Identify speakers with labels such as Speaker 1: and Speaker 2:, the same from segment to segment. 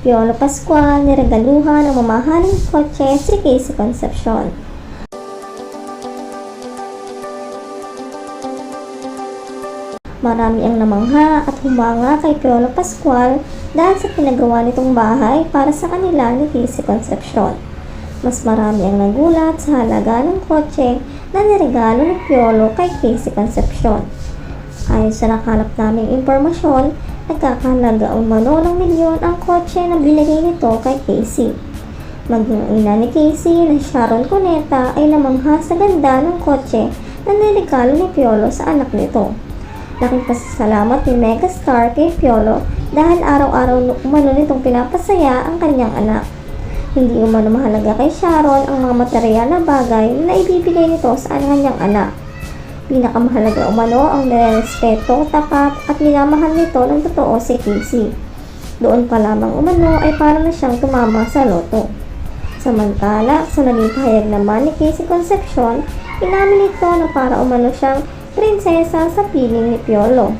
Speaker 1: Piolo Pascual niregaluhan ng mamahaling kotse si Casey Concepcion. Marami ang namangha at humanga kay Piolo Pascual dahil sa pinagawa nitong bahay para sa kanila ni Casey Concepcion. Mas marami ang nagulat sa halaga ng kotse na niregalo ni Piolo kay Casey Concepcion. Ayon sa nakalap naming impormasyon, nagkakahalaga umano ng milyon ang kotse na binigay nito kay Casey. Maging ina ni Casey na Sharon Cuneta ay namangha sa ganda ng kotse na niregalo ni Piolo sa anak nito. Laking pasasalamat ni Megastar kay Piolo dahil araw-araw umano nitong pinapasaya ang kanyang anak. Hindi umano mahalaga kay Sharon ang mga material na bagay na ibibigay nito sa kanyang anak. Pinakamahalaga umano ang nirespeto, tapat at minamahal nito ng totoo si Casey. Doon pa lamang umano ay para na siyang tumama sa loto. Samantala, sa naging pahayag naman ni Casey Concepcion, inamin nito na para umano siyang prinsesa sa piling ni Piolo.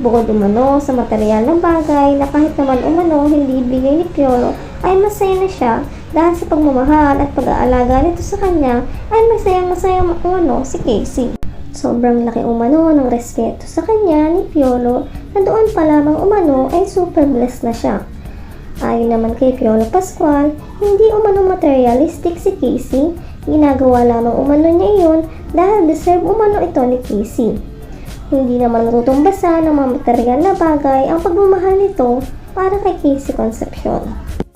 Speaker 1: Bukod umano sa material ng bagay na kahit naman umano hindi bigay ni Piolo ay masaya na siya dahil sa pagmamahal at pag-aalaga nito sa kanya ay masayang masayang umano si Casey. Sobrang laki umano ng respeto sa kanya ni Piolo na doon pa lamang umano ay super blessed na siya. Ayon naman kay Piolo Pascual, hindi umano materialistic si Casey, ginagawa lamang umano niya iyon dahil deserve umano ito ni Casey. Hindi naman matutumbasan ng mga material na bagay ang pagmamahal nito para kay Casey Concepcion.